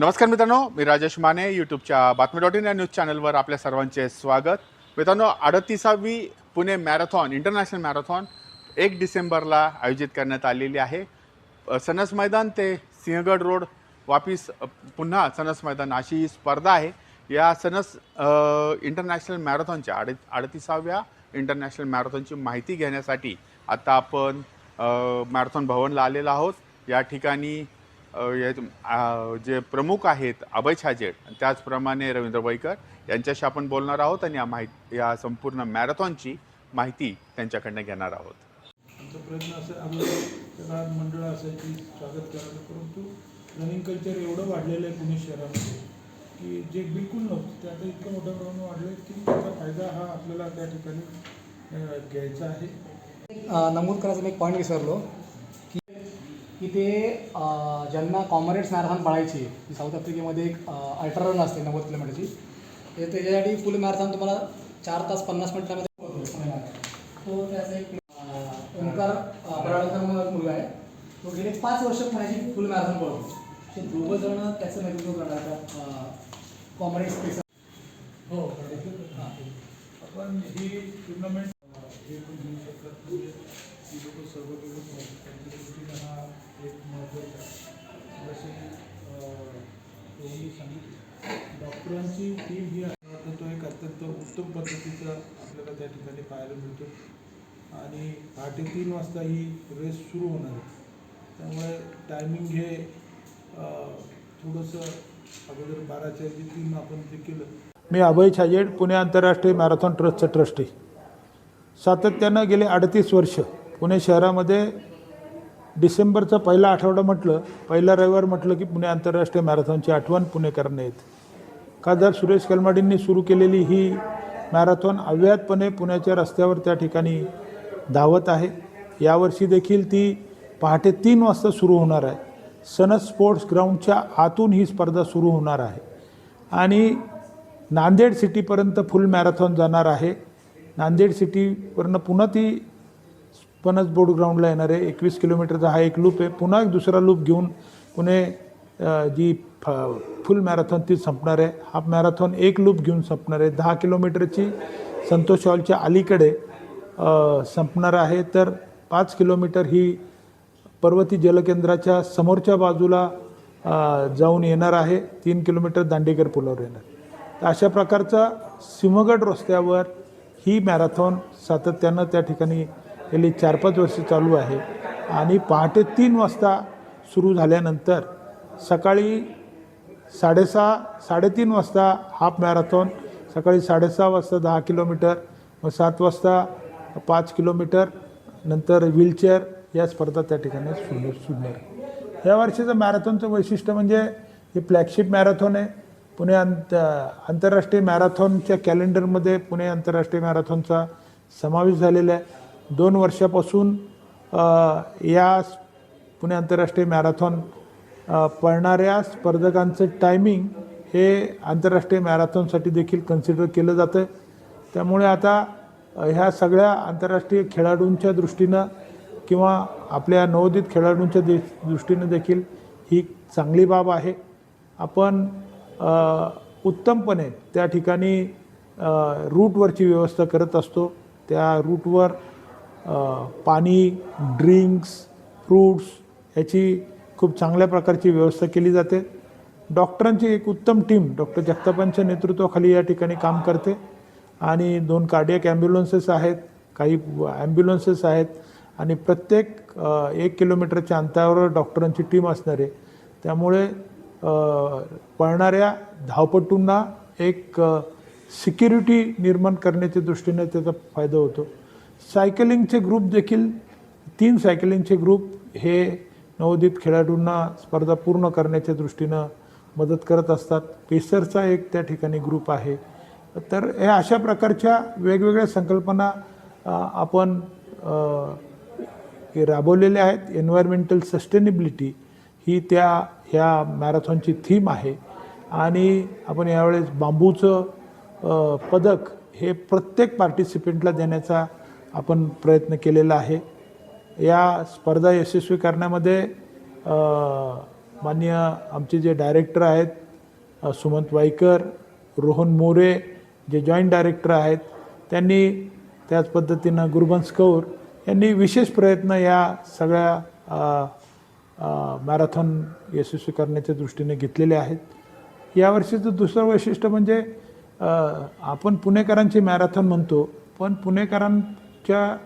नमस्कार मित्रांनो मी राजेश माने यूट्यूबच्या बातमी डॉट इन या न्यूज चॅनलवर आपल्या सर्वांचे स्वागत. मित्रांनो अडतीसावी पुणे मॅरेथॉन इंटरनॅशनल मॅरेथॉन एक डिसेंबरला आयोजित करण्यात आलेली आहे. सनस मैदान ते सिंहगड रोड वापिस पुन्हा सनस मैदान अशी ही स्पर्धा आहे. या सनस इंटरनॅशनल मॅरेथॉनच्या अड अडतीसाव्या इंटरनॅशनल मॅरेथॉनची माहिती घेण्यासाठी आता आपण मॅरेथॉन भवनला आलेलो आहोत. या ठिकाणी या जे प्रमुख आहेत अभय छाजेड त्याचप्रमाणे रवींद्र वैकर यांच्याशी आपण बोलणार आहोत आणि या माहिती या संपूर्ण मॅरेथॉनची माहिती त्यांच्याकडनं घेणार आहोत. आमचा प्रयत्न असा अगोदर त्याला मंडळ असायची स्वागत करायचं परंतु रनिंग कल्चर एवढं वाढलेलं आहे पुणे शहरामध्ये की जे बिलकुल नव्हतं ते आता इतकं मोठ्या प्रमाणात वाढलं आहे की त्याचा फायदा हा आपल्याला त्या ठिकाणी घ्यायचा आहे. नमूद करायचं मी एक पॉईंट विसरलो. की ते ज्यांना कॉमरेड्स मॅरेथॉन पळायची साऊथ आफ्रिकेमध्ये एक अल्ट्रा रन असते नव्वद किलोमीटरची ते त्याच्यासाठी फुल मॅरेथॉन तुम्हाला चार तास पन्नास मिनिटामध्ये. तो त्याचा एक ओंकार म्हणून मुलगा आहे. तो गेले पाच वर्ष पुण्याची फुल मॅरेथॉन पळतो. ते दोघं जण त्याचं नेतृत्व करणार कॉमरेड्स पेसा हो आपण ही टुर्नामेंट हे पण घेऊ शकतात ती लोक सर्व होत त्यांच्या हा एक महत्त्वाचा जसे सांगितलं डॉक्टरांची टीम ही आहे. तो एक अत्यंत उत्तम पद्धतीचा आपल्याला त्या ठिकाणी पाहायला मिळतो. आणि पहाटे तीन वाजता ही रेस सुरू होणार आहे. त्यामुळे टायमिंग हे थोडंसं अगोदर बाराच्या ऐवजी तीन आपण ते केलं. मी अभय छाजेड पुणे आंतरराष्ट्रीय मॅरेथॉन ट्रस्टचा ट्रस्टी. सातत्यानं गेले अडतीस वर्ष. पुणे शहरामध्ये डिसेंबरचा पहिला आठवडा म्हटलं पहिला रविवार म्हटलं की पुणे आंतरराष्ट्रीय मॅरेथॉनची आठवण पुणेकरांना येते खासदार सुरेश कलमाडींनी सुरू केलेली ही मॅरेथॉन अव्याहतपणे पुण्याच्या रस्त्यावर त्या ठिकाणी धावत आहे. यावर्षी देखील ती पहाटे तीन वाजता सुरू होणार आहे. सनस स्पोर्ट्स ग्राउंडच्या आतून ही स्पर्धा सुरू होणार आहे. आणि नांदेड सिटीपर्यंत फुल मॅरेथॉन जाणार आहे. नांदेड सिटीवरनं पुन्हा ती पणच बोर्ड ग्राउंडला येणार आहे एकवीस किलोमीटरचा हा एक लूप आहे. पुन्हा एक दुसरा लूप घेऊन पुणे जी फ फुल मॅरेथॉन ती संपणार आहे. हाफ मॅरेथॉन एक लूप घेऊन संपणार आहे. दहा किलोमीटरची संतोष हॉलच्या अलीकडे संपणार आहे. तर पाच किलोमीटर ही पर्वती जलकेंद्राच्या समोरच्या बाजूला जाऊन येणार आहे. तीन किलोमीटर दांडेकर पुलावर येणार. तर अशा प्रकारचा सिंहगड रस्त्यावर ही मॅरेथॉन सातत्यानं त्या ठिकाणी गेली चार पाच वर्ष चालू आहे. आणि पहाटे तीन वाजता सुरू झाल्यानंतर सकाळी साडेसहा साडेतीन वाजता हाफ मॅरेथॉन सकाळी साडेसहा वाजता दहा किलोमीटर मग सात वाजता पाच किलोमीटर नंतर व्हीलचेअर या स्पर्धा त्या ठिकाणी सुरू सुटणार. या वर्षीचं मॅरेथॉनचं वैशिष्ट्य म्हणजे हे फ्लॅगशिप मॅरेथॉन आहे. पुणे अंत आंतरराष्ट्रीय मॅरेथॉनच्या कॅलेंडरमध्ये पुणे आंतरराष्ट्रीय मॅरेथॉनचा समावेश झालेला आहे. दोन वर्षापासून या पुणे आंतरराष्ट्रीय मॅरेथॉन पळणाऱ्या स्पर्धकांचं टायमिंग हे आंतरराष्ट्रीय मॅरेथॉनसाठी देखील कन्सिडर केलं जातं त्यामुळे आता ह्या सगळ्या आंतरराष्ट्रीय खेळाडूंच्या दृष्टीनं किंवा आपल्या नवोदित खेळाडूंच्या दे दृष्टीनं देखील ही चांगली बाब आहे. आपण उत्तमपणे त्या ठिकाणी रूटवरची व्यवस्था करत असतो. त्या रूटवर पाणी ड्रिंक्स फ्रूट्स ह्याची खूप चांगल्या प्रकारची व्यवस्था केली जाते. डॉक्टरांची एक उत्तम टीम डॉक्टर जगतापांच्या नेतृत्वाखाली या ठिकाणी काम करते. आणि दोन कार्डियक ॲम्ब्युलन्सेस आहेत काही ॲम्ब्युलन्सेस आहेत आणि प्रत्येक एक किलोमीटरच्या अंतरावर डॉक्टरांची टीम असणार. आहे त्यामुळे पळणाऱ्या धावपटूंना एक सिक्युरिटी निर्माण करण्याच्या दृष्टीने त्याचा फायदा होतो. सायकलिंगचे ग्रुप देखील तीन सायकलिंगचे ग्रुप हे नवोदित खेळाडूंना स्पर्धा पूर्ण करण्याच्या दृष्टीनं मदत करत असतात. पेसरचा एक त्या ठिकाणी ग्रुप आहे. तर हे अशा प्रकारच्या वेगवेगळ्या संकल्पना आपण हे राबवलेल्या आहेत. एन्व्हायरमेंटल सस्टेनेबिलिटी ही त्या ह्या मॅरेथॉनची थीम आहे. आणि आपण यावेळेस बांबूचं पदक हे प्रत्येक पार्टिसिपेंटला देण्याचा आपण प्रयत्न केलेला आहे. या स्पर्धा यशस्वी करण्यामध्ये मान्य आमचे जे डायरेक्टर आहेत सुमंत वाईकर रोहन मोरे जे जॉईंट डायरेक्टर आहेत त्यांनी त्याच पद्धतीनं गुरुबंश कौर यांनी विशेष प्रयत्न या सगळ्या मॅरेथॉन यशस्वी करण्याच्या दृष्टीने घेतलेले आहेत. यावर्षीचं दुसरं वैशिष्ट्य म्हणजे आपण पुणेकरांची मॅरेथॉन म्हणतो पण पुणेकरां च्या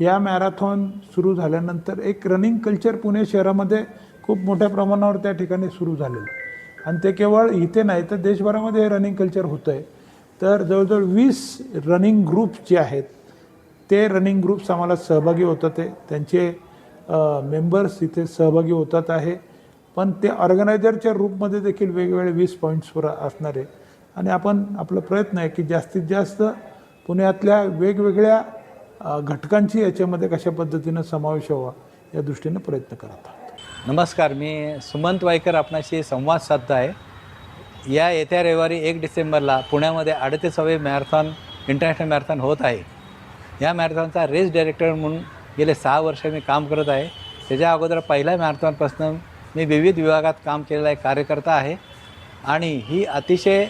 या मॅरेथॉन सुरू झाल्यानंतर एक रनिंग कल्चर पुणे शहरामध्ये खूप मोठ्या प्रमाणावर त्या ठिकाणी सुरू झालेलं. आणि ते केवळ इथे नाही तर देशभरामध्ये हे रनिंग कल्चर होतं आहे तर जवळजवळ वीस रनिंग ग्रुप जे आहेत ते रनिंग ग्रुप्स आम्हाला सहभागी होतात आहे. त्यांचे मेंबर्स इथे सहभागी होतात आहे. पण ते ऑर्गनायझरच्या रूपमध्ये देखील वेगवेगळे वीस पॉईंट्सवर असणार आहे. आणि आपण आपला प्रयत्न आहे की जास्तीत जास्त पुण्यातल्या वेगवेगळ्या घटकांची याच्यामध्ये कशा पद्धतीनं समावेश व्हावा या दृष्टीनं प्रयत्न करत आहोत. नमस्कार मी सुमंत वायकर आपणाशी संवाद साधत आहे या येत्या रविवारी एक डिसेंबरला पुण्यामध्ये अडतीसावे मॅरेथॉन इंटरनॅशनल मॅरेथॉन होत आहे. या मॅरेथॉनचा रेस डायरेक्टर म्हणून गेले सहा वर्ष मी काम करत आहे. त्याच्या अगोदर पहिल्या मॅरेथॉनपासून मी विविध विभागात काम केलेला आहे कार्यकर्ता आहे आणि ही अतिशय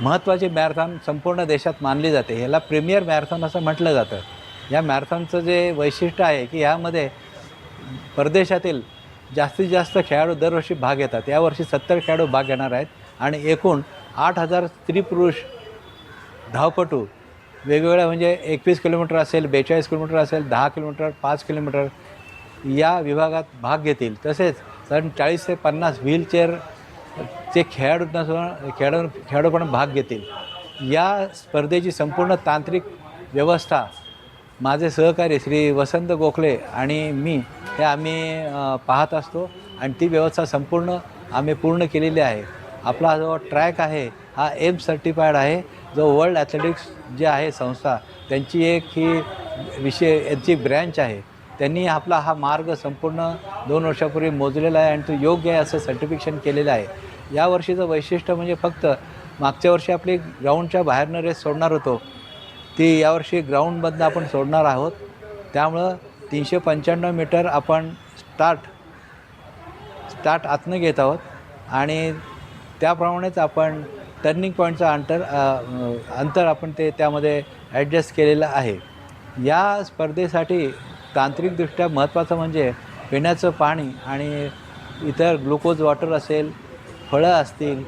महत्त्वाची मॅरेथॉन संपूर्ण देशात मानली जाते. ह्याला प्रीमियर मॅरेथॉन असं म्हटलं जातं. या मॅरेथॉनचं जे वैशिष्ट्य आहे की यामध्ये परदेशातील जास्तीत जास्त खेळाडू दरवर्षी भाग घेतात. यावर्षी सत्तर खेळाडू भाग घेणार आहेत आणि एकूण आठ हजार स्त्री पुरुष धावपटू वेगवेगळ्या म्हणजे एकवीस किलोमीटर असेल बेचाळीस किलोमीटर असेल दहा किलोमीटर पाच किलोमीटर या विभागात भाग घेतील. तसेच साधारण चाळीस ते पन्नास व्हीलचेअर चे खेळाडूंना सुद्धा खेळाडू खेळाडू पण भाग घेतील. या स्पर्धेची संपूर्ण तांत्रिक व्यवस्था माझे सहकारी श्री वसंत गोखले आणि मी हे आम्ही पाहत असतो आणि ती व्यवस्था संपूर्ण आम्ही पूर्ण केलेली आहे. आपला जो ट्रॅक आहे हा एम सर्टिफाईड आहे जो वर्ल्ड ॲथलेटिक्स जे आहे संस्था त्यांची एक ही विषय यांची ब्रँच आहे. त्यांनी आपला हा मार्ग संपूर्ण दोन वर्षापूर्वी मोजलेला आहे आणि तो योग्य आहे असं सर्टिफिकेशन केलेलं आहे. यावर्षीचं वैशिष्ट्य म्हणजे फक्त मागच्या वर्षी आपली ग्राउंडच्या बाहेरनं रेस सोडणार होतो. ती यावर्षी ग्राउंडमधनं आपण सोडणार आहोत. त्यामुळं तीनशे पंच्याण्णव मीटर आपण स्टार्ट स्टार्ट आतनं घेत आहोत. आणि त्याप्रमाणेच आपण टर्निंग पॉईंटचं अंतर अंतर आपण ते त्यामध्ये ॲडजस्ट केलेलं आहे. या स्पर्धेसाठी तांत्रिकदृष्ट्या महत्त्वाचं म्हणजे पिण्याचं पाणी आणि इतर ग्लुकोज वॉटर असेल फळं असतील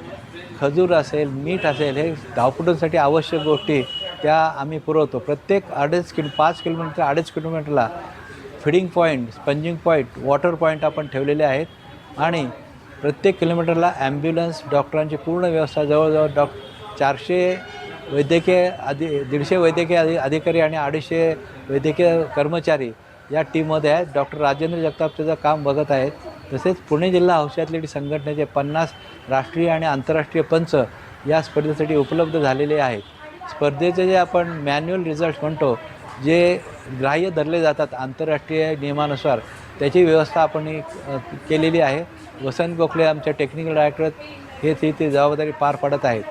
खजूर असेल मीठ असेल हे धावपटूंसाठी आवश्यक गोष्टी त्या आम्ही पुरवतो. प्रत्येक अडीच किलो पाच किलोमीटर अडीच किलोमीटरला feeding point sponging point water point आपण ठेवलेले आहेत. आणि प्रत्येक किलोमीटरला ॲम्ब्युलन्स डॉक्टरांची पूर्ण व्यवस्था जवळजवळ डॉक चारशे वैद्यकीय अधि दीडशे वैद्यकीय अधि अधिकारी आणि अडीचशे वैद्यकीय कर्मचारी या टीममध्ये आहेत. डॉक्टर राजेंद्र जगताप त्याचं काम बघत आहेत तसेच पुणे जिल्हा हौशी संघटनेचे पन्नास राष्ट्रीय आणि आंतरराष्ट्रीय पंच या स्पर्धेसाठी उपलब्ध झालेले आहेत. स्पर्धेचे जे आपण मॅन्युअल रिझल्ट म्हणतो जे ग्राह्य धरले जातात आंतरराष्ट्रीय नियमानुसार त्याची व्यवस्था आपण केलेली आहे. वसंत गोखले आमच्या टेक्निकल डायरेक्टर हे ती ती जबाबदारी पार पडत आहेत.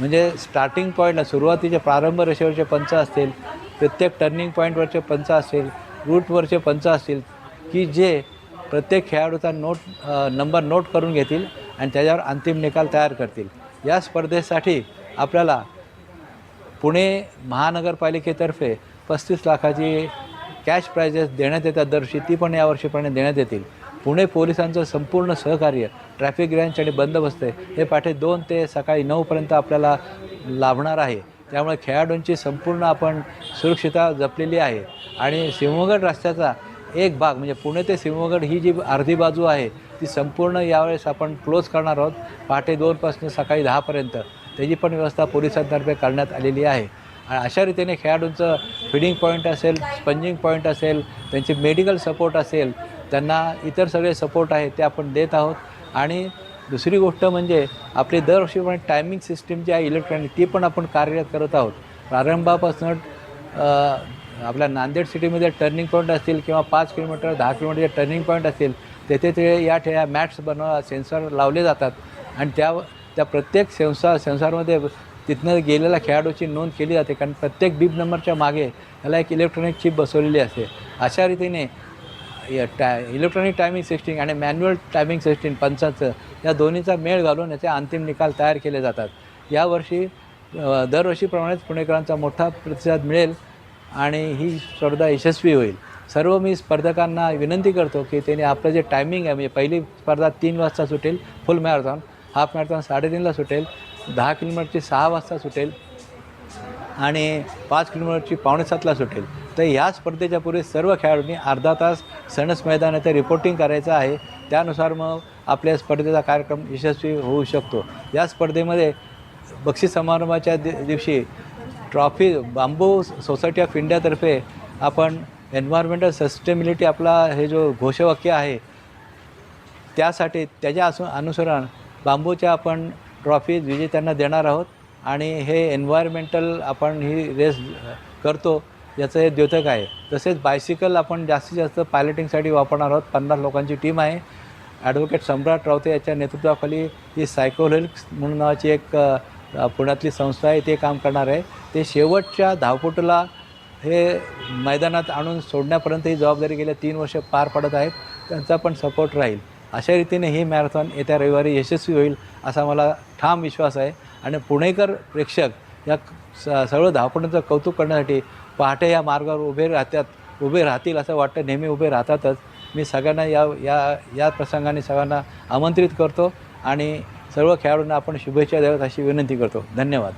म्हणजे स्टार्टिंग पॉईंटला सुरुवातीचे प्रारंभ रेषेवरचे पंच असतील प्रत्येक टर्निंग पॉईंटवरचे पंच असतील रूटवरचे पंच असतील की जे प्रत्येक खेळाडूचा नोट नंबर नोट करून घेतील आणि त्याच्यावर अंतिम निकाल तयार करतील. या स्पर्धेसाठी आपल्याला पुणे महानगरपालिकेतर्फे पस्तीस लाखाची कॅश प्राइजेस देण्यात येतात दरवर्षी. ती पण यावर्षीपर्यंत देण्यात येतील. पुणे पोलिसांचं संपूर्ण सहकार्य ट्रॅफिक रँच आणि बंदोबस्त हे पाठे दोन ते सकाळी नऊपर्यंत आपल्याला लाभणार आहे. त्यामुळे खेळाडूंची संपूर्ण आपण सुरक्षितता जपलेली आहे. आणि सिंहगड रस्त्याचा एक भाग म्हणजे पुणे ते सिंहगड ही जी अर्धी बाजू आहे ती संपूर्ण यावेळेस आपण क्लोज करणार आहोत. पहाटे दोनपासून सकाळी दहापर्यंत त्याची पण व्यवस्था पोलिसांतर्फे करण्यात आलेली आहे. आणि अशा रीतीने खेळाडूंचं फिडिंग पॉईंट असेल स्पंजिंग पॉईंट असेल त्यांचे मेडिकल सपोर्ट असेल त्यांना इतर सगळे सपोर्ट आहेत ते आपण देत आहोत. आणि दुसरी गोष्ट म्हणजे आपली दरवर्षीप्रमाणे टायमिंग सिस्टीम जी आहे इलेक्ट्रॉनिक ती पण आपण कार्यरत करत आहोत. प्रारंभापासून आपल्या नांदेड सिटीमध्ये टर्निंग पॉईंट असतील किंवा पाच किलोमीटर दहा किलोमीटरचे टर्निंग पॉईंट असतील तेथे ते या ठे मॅट्स बनवा सेन्सर लावले जातात. आणि त्या त्या प्रत्येक संसार संसारमध्ये तिथनं गेलेल्या खेळाडूची नोंद केली जाते. कारण प्रत्येक बीप नंबरच्या मागे त्याला एक इलेक्ट्रॉनिक चिप बसवलेली असते. अशा रीतीने टा इलेक्ट्रॉनिक टायमिंग सिस्टीम आणि मॅन्युअल टायमिंग सिस्टीम पंचाचं या दोन्हीचा मेळ घालून याचे अंतिम निकाल तयार केले जातात. यावर्षी दरवर्षीप्रमाणेच पुणेकरांचा मोठा प्रतिसाद मिळेल आणि ही स्पर्धा यशस्वी होईल. सर्व मी स्पर्धकांना विनंती करतो की त्यांनी आपलं जे टायमिंग आहे म्हणजे पहिली स्पर्धा तीन वाजता सुटेल फुल मॅरेथॉन हाफ मॅरेथॉन साडेतीनला सुटेल दहा किलोमीटरची सहा वाजता सुटेल आणि पाच किलोमीटरची पावणे सातला सुटेल. तर ह्या स्पर्धेच्या पूर्वी सर्व खेळाडूंनी अर्धा तास सणस मैदान येथे रिपोर्टिंग करायचं आहे. त्यानुसार मग आपल्या स्पर्धेचा कार्यक्रम यशस्वी होऊ शकतो. या स्पर्धेमध्ये बक्षीस समारंभाच्या दि दिवशी ट्रॉफी बांबू सोसायटी ऑफ इंडियातर्फे आपण एन्व्हायरमेंटल सस्टेबिलिटी आपला हे जो घोषवाक्य आहे त्यासाठी त्याच्या असू अनुसरण बांबूच्या आपण ट्रॉफी विजेत्यांना देणार आहोत आणि हे एन्व्हायरमेंटल आपण ही रेस करतो याचं हे द्योतक आहे. तसेच बायसिकल आपण जास्तीत जास्त पायलटिंगसाठी वापरणार आहोत. पन्नास लोकांची टीम आहे. ॲडव्होकेट सम्राट रावते याच्या नेतृत्वाखाली ही सायकोहेल्क्स म्हणून नावाची एक पुण्यातली संस्था आहे. ते काम करणार आहे. ते शेवटच्या धावपटूला हे मैदानात आणून सोडण्यापर्यंत ही जबाबदारी गेल्या तीन वर्ष पार पडत आहेत. त्यांचा पण सपोर्ट राहील. अशा रीतीने ही मॅरेथॉन येत्या रविवारी यशस्वी होईल असा मला ठाम विश्वास आहे. आणि पुणेकर प्रेक्षक या स सर्व धावपटूंचं कौतुक करण्यासाठी पहाटे या मार्गावर उभे राहतात उभे राहतील असं वाटतं. नेहमी उभे राहतातच. मी सगळ्यांना या या या प्रसंगाने सगळ्यांना आमंत्रित करतो आणि सर्व खेळाडूंना आपण शुभेच्छा द्याव्यात अशी विनंती करतो. धन्यवाद.